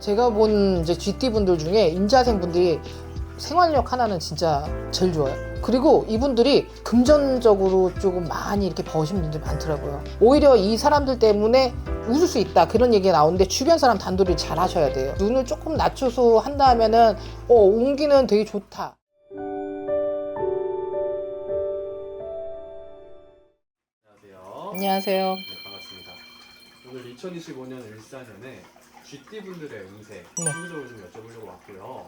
제가 본 이제 GT 분들 중에 임자생 분들이 생활력 하나는 진짜 제일 좋아요. 그리고 이분들이 금전적으로 조금 많이 이렇게 버신 분들이 많더라고요. 오히려 이 사람들 때문에 웃을 수 있다 그런 얘기가 나오는데 주변 사람 단도리를 잘 하셔야 돼요. 눈을 조금 낮춰서 한다 하면은 어 온기는 되게 좋다. 안녕하세요. 안녕하세요. 네, 반갑습니다. 오늘 2025년 일사년에 GT 분들의 운세 네. 상주적으로 좀 여쭤보려고 왔고요.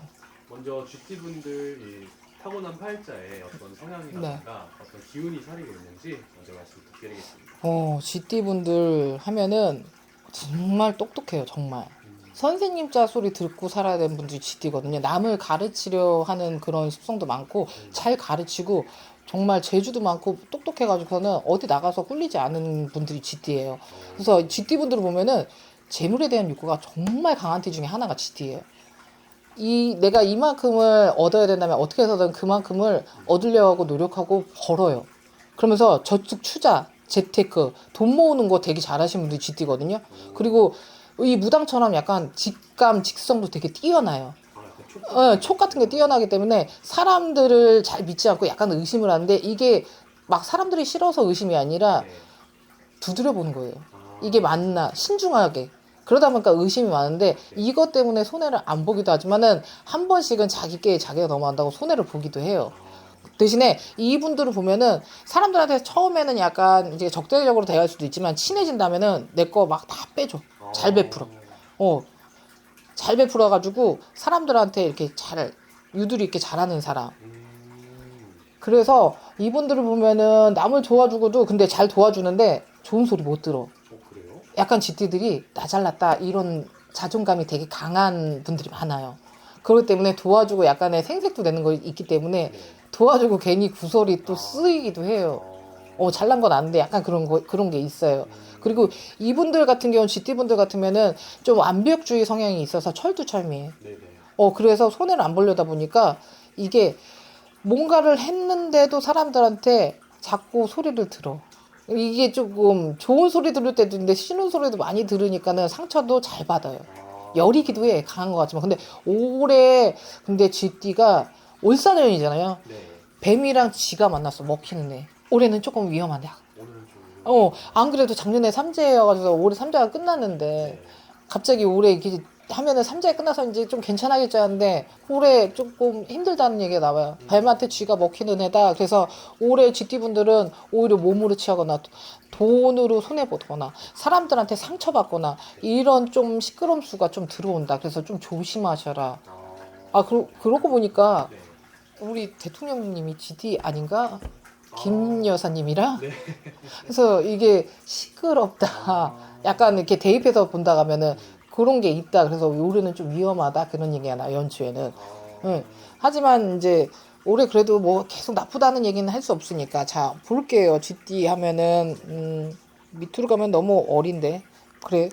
먼저 GT 분들 이 타고난 팔자에 어떤 성향이라든가 어떤 기운이 사리고 있는지 먼저 말씀 부탁드리겠습니다. 어 GT 분들 하면은 정말 똑똑해요 정말. 음, 선생님 자 소리 듣고 살아야 되는 분들이 GT거든요. 남을 가르치려 하는 그런 습성도 많고 잘 가르치고 정말 재주도 많고 똑똑해가지고서는 어디 나가서 꿀리지 않은 분들이 GT예요. 그래서 GT 분들을 보면은 재물에 대한 욕구가 정말 강한 티 중에 하나가 GT예요. 이 내가 이만큼을 얻어야 된다면 어떻게 해서든 그만큼을 얻으려고 노력하고 벌어요. 그러면서 저축 투자, 재테크, 돈 모으는 거 되게 잘하시는 분들이 GT거든요. 그리고 이 무당처럼 약간 직감, 직성도 되게 뛰어나요. 촉 어, 촉 같은 게 뛰어나기 때문에 사람들을 잘 믿지 않고 약간 의심을 하는데 이게 막 사람들이 싫어서 의심이 아니라 네. 두드려 보는 거예요. 아, 이게 맞나 신중하게 그러다 보니까 의심이 많은데 이것 때문에 손해를 안 보기도 하지만은 한 번씩은 자기께 자기가 넘어간다고 손해를 보기도 해요. 대신에 이분들을 보면은 사람들한테 처음에는 약간 이제 적대적으로 대할 수도 있지만 친해진다면은 내 거 막 다 빼줘. 아, 잘 베풀어. 어, 잘 베풀어 가지고 사람들한테 이렇게 잘 유두리 있게 잘하는 사람. 음, 그래서 이분들을 보면은 남을 도와주고도 근데 잘 도와주는데 좋은 소리 못 들어. 약간 GT들이 나 잘났다 이런 자존감이 되게 강한 분들이 많아요. 그렇기 때문에 도와주고 약간의 생색도 내는 거 있기 때문에 네. 도와주고 괜히 구설이 또 쓰이기도 해요. 어, 어, 잘난 건 아는데 약간 그런 거, 그런 게 있어요. 그리고 이분들 같은 경우는 GT분들 같으면은 좀 완벽주의 성향이 있어서 철두철미해. 네네. 어, 그래서 손해를 안 보려다 보니까 이게 뭔가를 했는데도 사람들한테 자꾸 소리를 들어. 이게 조금 좋은 소리 들을 때도 있는데 싫은 소리도 많이 들으니까는 상처도 잘 받아요. 아, 열이기도 해. 강한 것 같지만. 근데 올해, 근데 GT가 올사년이잖아요. 네. 뱀이랑 쥐가 만났어. 먹히는 애. 올해는 조금 좀. 어, 안 그래도 작년에 삼재여가지고 올해 삼재가 끝났는데 네. 갑자기 올해 이렇게 하면은 삼재가 끝나서 이제 좀 괜찮아겠지 하는데 올해 조금 힘들다는 얘기가 나와요. 뱀한테 쥐가 먹히는 애다. 그래서 올해 GT 분들은 오히려 몸으로 취하거나 돈으로 손해 보거나 사람들한테 상처받거나 이런 좀 시끄러움 수가 좀 들어온다. 그래서 좀 조심하셔라. 아, 아, 그러, 그러고 보니까 네. 우리 대통령님이 GT 아닌가? 김 여사님이랑 네. 그래서 이게 시끄럽다. 아. 약간 이렇게 대입해서 본다 가면은 그런 게 있다. 그래서 올해는 좀 위험하다. 그런 얘기가 나, 연초에는. 아, 응. 하지만 이제 올해 그래도 뭐 계속 나쁘다는 얘기는 할 수 없으니까. 자, 볼게요. GT 하면은, 음, 밑으로 가면 너무 어린데. 그래.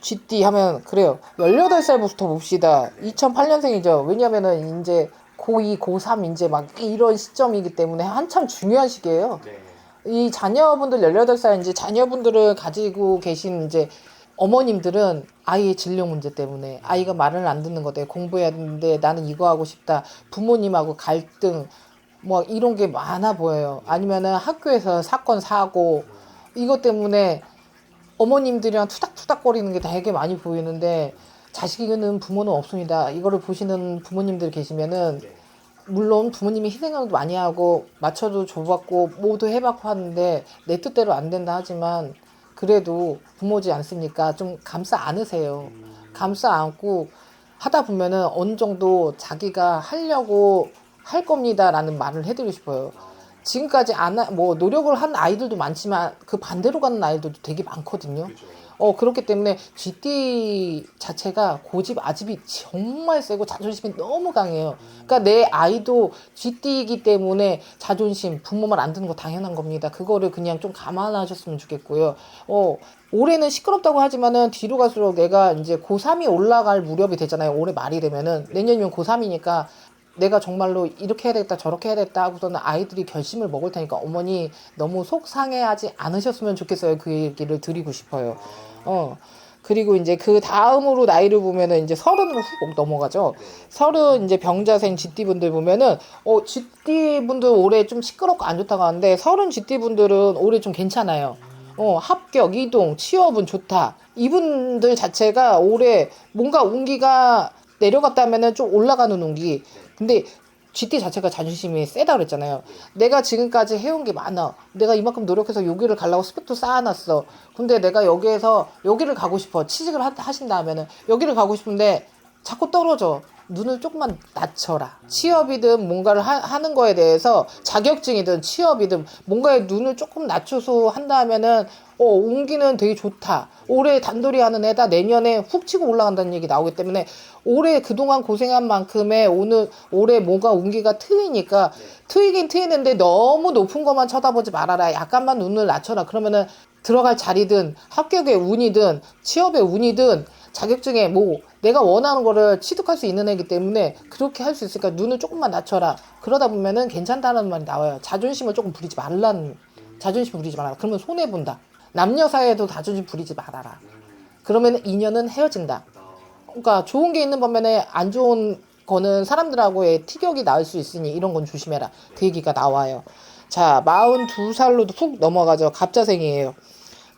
GT 하면, 그래요. 18살부터 봅시다. 2008년생이죠. 왜냐면은 이제 고2, 고3 이제 막 이런 시점이기 때문에 한참 중요한 시기예요. 네. 이 자녀분들 18살 이제 자녀분들을 가지고 계신 이제 어머님들은 아이의 진료 문제 때문에 아이가 말을 안 듣는 것 때문에 공부해야 되는데 나는 이거 하고 싶다. 부모님하고 갈등 뭐 이런 게 많아 보여요. 아니면은 학교에서 사건 사고 이것 때문에 어머님들이랑 투닥투닥거리는 게 되게 많이 보이는데 자식은 부모는 없습니다. 이거를 보시는 부모님들 계시면은 네. 물론 부모님이 희생도 많이 하고 맞춰도 줘봤고 모두 해봤고 하는데 내 뜻대로 안 된다 하지만 그래도 부모지 않습니까? 좀 감싸 안으세요. 음, 감싸 안고 하다 보면은 어느 정도 자기가 하려고 할 겁니다라는 말을 해드리고 싶어요. 지금까지 안, 하- 뭐, 노력을 한 아이들도 많지만 그 반대로 가는 아이들도 되게 많거든요. 그죠. 어, 그렇기 때문에 GT 자체가 고집, 아집이 정말 세고 자존심이 너무 강해요. 그러니까 내 아이도 GT이기 때문에 자존심, 부모 말 안 듣는 거 당연한 겁니다. 그거를 그냥 좀 감안하셨으면 좋겠고요. 어, 올해는 시끄럽다고 하지만은 뒤로 갈수록 내가 이제 고3이 올라갈 무렵이 되잖아요. 올해 말이 되면은 내년이면 고3이니까 내가 정말로 이렇게 해야 되겠다 저렇게 해야 되겠다 하고서는 아이들이 결심을 먹을 테니까 어머니 너무 속상해하지 않으셨으면 좋겠어요 그 얘기를 드리고 싶어요 어 그리고 이제 그 다음으로 나이를 보면은 이제 서른으로 훅 넘어가죠. 네. 서른 이제 병자생 GT 분들 보면은 어 GT 분들 올해 좀 시끄럽고 안 좋다고 하는데 서른 GT 분들은 올해 좀 괜찮아요. 어 합격, 이동, 취업은 좋다. 이분들 자체가 올해 뭔가 운기가 내려갔다면은 좀 올라가는 운기. 근데 GT 자체가 자존심이 세다 그랬잖아요. 내가 지금까지 해온 게 많아. 내가 이만큼 노력해서 여기를 가려고 스펙도 쌓아놨어. 근데 내가 여기에서 여기를 가고 싶어. 취직을 하, 하신다 하면은 여기를 가고 싶은데 자꾸 떨어져. 눈을 조금만 낮춰라. 취업이든 뭔가를 하, 는 거에 대해서 자격증이든 취업이든 뭔가에 눈을 조금 낮춰서 한다 하면은 어, 운기는 되게 좋다. 올해 단돌이 하는 애다. 내년에 훅 치고 올라간다는 얘기 나오기 때문에 올해 그동안 고생한 만큼의 오늘 올해 뭔가 운기가 트이니까 트이긴 트이는데 너무 높은 것만 쳐다보지 말아라. 약간만 눈을 낮춰라. 그러면은 들어갈 자리든 합격의 운이든 취업의 운이든 자격증에 뭐 내가 원하는 거를 취득할 수 있는 애기 때문에 그렇게 할 수 있으니까 눈을 조금만 낮춰라. 그러다 보면은 괜찮다는 말이 나와요. 자존심을 조금 부리지 말라는 자존심 부리지 말아라. 그러면 손해 본다. 남녀 사이에도 자존심 부리지 말아라. 그러면 인연은 헤어진다. 그러니까 좋은 게 있는 반면에 안 좋은 거는 사람들하고의 티격이 나을 수 있으니 이런 건 조심해라. 그 얘기가 나와요. 자, 42살로도 훅 넘어가죠. 갑자생이에요.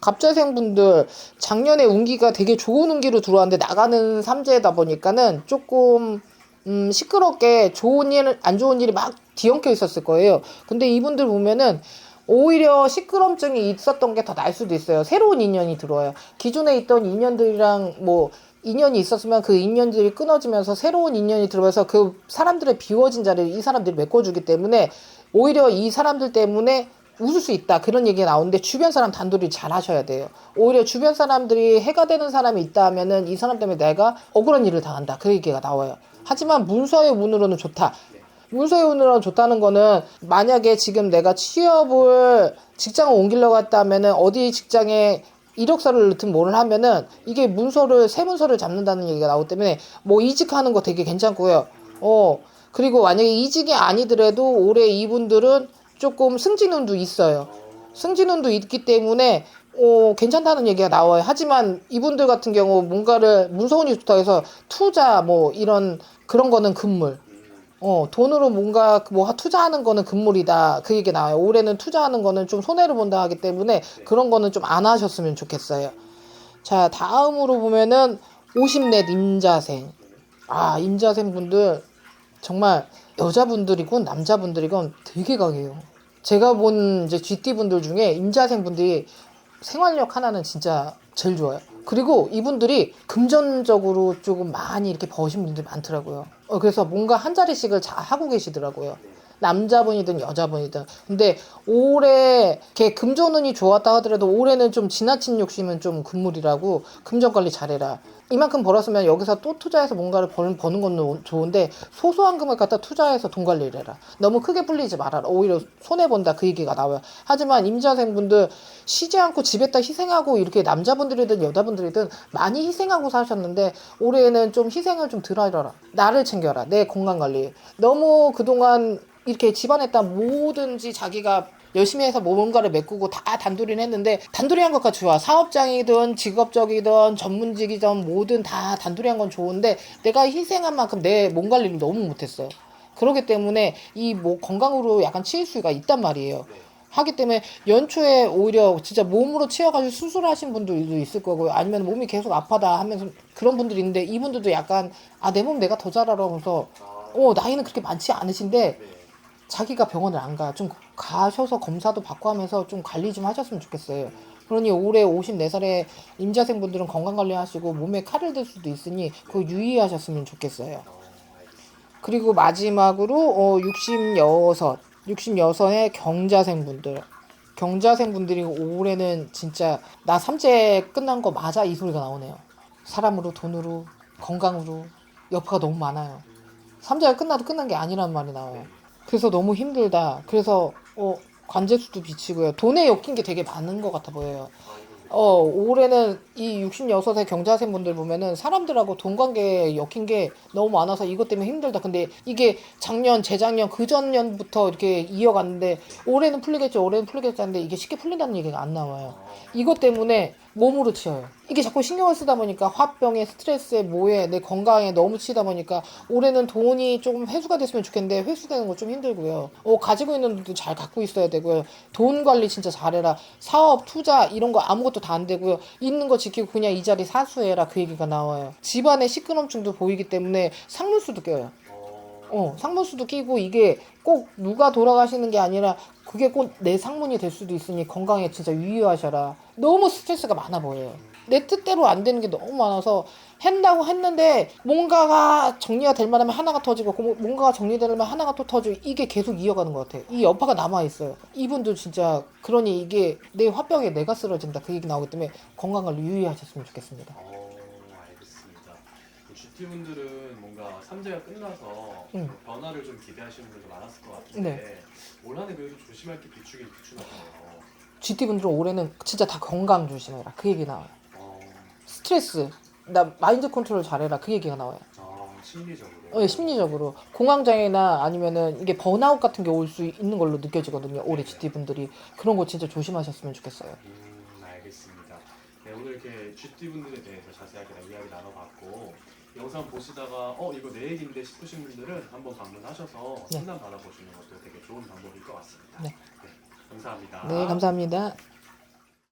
갑자생 분들 작년에 운기가 되게 좋은 운기로 들어왔는데 나가는 삼재다 보니까는 조금 음, 시끄럽게 좋은 일, 안 좋은 일이 막 뒤엉켜 있었을 거예요. 근데 이분들 보면은 오히려 시끄럼증이 있었던 게더 나을 수도 있어요. 새로운 인연이 들어와요. 기존에 있던 인연들이랑 뭐 인연이 있었으면 그 인연들이 끊어지면서 새로운 인연이 들어와서 그 사람들의 비워진 자리를 이 사람들이 메꿔주기 때문에 오히려 이 사람들 때문에 웃을 수 있다 그런 얘기가 나오는데 주변 사람 단돌이 잘 하셔야 돼요. 오히려 주변 사람들이 해가 되는 사람이 있다 하면은 이 사람 때문에 내가 억울한 일을 당한다 그 얘기가 나와요. 하지만 문서의 운으로는 좋다. 운으로는 좋다는 거는 만약에 지금 내가 취업을 직장을 옮기려고 했다면은 어디 직장에 이력서를 넣든 뭐를 하면은 이게 문서를 새 문서를 잡는다는 얘기가 나오기 때문에 뭐 이직하는 거 되게 괜찮고요. 어 그리고 만약에 이직이 아니더라도 올해 이분들은 조금 승진운도 있어요. 승진운도 있기 때문에 어, 괜찮다는 얘기가 나와요. 하지만 이분들 같은 경우 뭔가를 문서운이 좋다 해서 투자 뭐 이런 그런 거는 금물. 어, 돈으로 뭔가 뭐 투자하는 거는 금물이다. 그 얘기 나와요. 올해는 투자하는 거는 좀 손해를 본다 하기 때문에 그런 거는 좀 안 하셨으면 좋겠어요. 자, 다음으로 보면은 50넷 임자생. 아, 임자생 분들 정말 여자분들이건 남자분들이건 되게 강해요. 제가 본 이제 GT 분들 중에 임자생 분들이 생활력 하나는 진짜 제일 좋아요. 그리고 이분들이 금전적으로 조금 많이 이렇게 버신 분들이 많더라고요. 어, 그래서 뭔가 한 자리씩을 잘 하고 계시더라고요. 남자분이든 여자분이든. 근데 올해 이렇게 금전운이 좋았다 하더라도 올해는 좀 지나친 욕심은 좀 금물이라고 금전 관리 잘해라. 이만큼 벌었으면 여기서 또 투자해서 뭔가를 버, 버는 건 좋은데 소소한 금을 갖다 투자해서 돈 관리를 해라. 너무 크게 불리지 말아라. 오히려 손해 본다 그 얘기가 나와요. 하지만 임자생분들 쉬지 않고 집에다 희생하고 이렇게 남자분들이든 여자분들이든 많이 희생하고 사셨는데 올해는 좀 희생을 좀 덜하라. 나를 챙겨라. 내 건강 관리. 너무 그동안 이렇게 집안에다 뭐든지 자기가 열심히 해서 뭔가를 메꾸고 다 단돌이는 했는데 단돌이 한 것과 좋아. 사업장이든 직업적이든 전문직이든 뭐든 다 단돌이 한 건 좋은데 내가 희생한 만큼 내 몸 관리를 너무 못했어요 그렇기 때문에 이 뭐 건강으로 약간 치일 수가 있단 말이에요. 하기 때문에 연초에 오히려 진짜 몸으로 치여가지고 수술하신 분들도 있을 거고요. 아니면 몸이 계속 아파다 하면서 그런 분들이 있는데 이분들도 약간 아 내 몸 내가 더잘 알아 하면서 어 나이는 그렇게 많지 않으신데 자기가 병원을 안 가. 좀 가셔서 검사도 받고 하면서 좀 관리 좀 하셨으면 좋겠어요. 그러니 올해 54살에 임자생 분들은 건강 관리하시고 몸에 칼을 들 수도 있으니 그거 유의하셨으면 좋겠어요. 그리고 마지막으로 어 66, 66의 경자생 분들. 경자생 분들이 올해는 진짜 나 삼재 끝난 거 맞아 이 소리가 나오네요. 사람으로 돈으로 건강으로 여파가 너무 많아요. 삼재가 끝나도 끝난 게 아니란 말이 나와요. 그래서 너무 힘들다. 그래서 어 관제수도 비치고요. 돈에 엮인 게 되게 많은 것 같아 보여요. 어 올해는 이 66세 경자생 분들 보면은 사람들하고 돈 관계에 엮인 게 너무 많아서 이것 때문에 힘들다. 근데 이게 작년, 재작년, 그 전년부터 이렇게 이어갔는데 올해는 풀리겠죠. 올해는 풀리겠지 하는데 이게 쉽게 풀린다는 얘기가 안 나와요. 이것 때문에 몸으로 치여요. 이게 자꾸 신경을 쓰다 보니까 화병에 스트레스에 뭐에 내 건강에 너무 치다 보니까 올해는 돈이 조금 회수가 됐으면 좋겠는데 회수되는 거 좀 힘들고요. 어, 가지고 있는 돈도 잘 갖고 있어야 되고요. 돈 관리 진짜 잘해라. 사업, 투자 이런 거 아무것도 다 안 되고요. 있는 거 지키고 그냥 이 자리 사수해라 그 얘기가 나와요. 집안에 시끄럼증도 보이기 때문에 상문수도 껴요. 어, 어, 상문수도 끼고 이게 꼭 누가 돌아가시는 게 아니라 그게 꼭 내 상문이 될 수도 있으니 건강에 진짜 유의하셔라. 너무 스트레스가 많아 보여요. 내 뜻대로 안 되는 게 너무 많아서 한다고 했는데 뭔가가 정리가 될 만하면 하나가 터지고 그 뭔가가 정리되려면 하나가 또 터지고 이게 계속 이어가는 것 같아요. 이 여파가 남아 있어요. 이분도 진짜 그러니 이게 내 화병에 내가 쓰러진다 그 얘기 나오기 때문에 건강을 유의하셨으면 좋겠습니다. 어. GT분들은 뭔가 3제가 끝나서 음. 변화를 좀 기대하시는 분들도 많았을 것 같은데 네. 올 한해 그래도 조심할 게 비추긴 비추나요. GT 분들은 올해는 진짜 다 건강 조심해라 그 얘기 나와요. 어, 스트레스 나 마인드 컨트롤 잘해라 그 얘기가 나와요. 아, 심리적으로. 어, 심리적으로 공황장애나 아니면은 이게 번아웃 같은 게 올 수 있는 걸로 느껴지거든요. 올해 GT 분들이 그런 거 진짜 조심하셨으면 좋겠어요. 음, 알겠습니다. 네, 오늘 이렇게 GT 분들에 대해서 자세하게 이야기 나눠봤고 영상 보시다가 어 이거 내 얘기인데 싶으신 분들은 한번 방문하셔서 네. 상담 받아보시는 것도 되게 좋은 방법일 것 같습니다. 네. 감사합니다. 네, 감사합니다.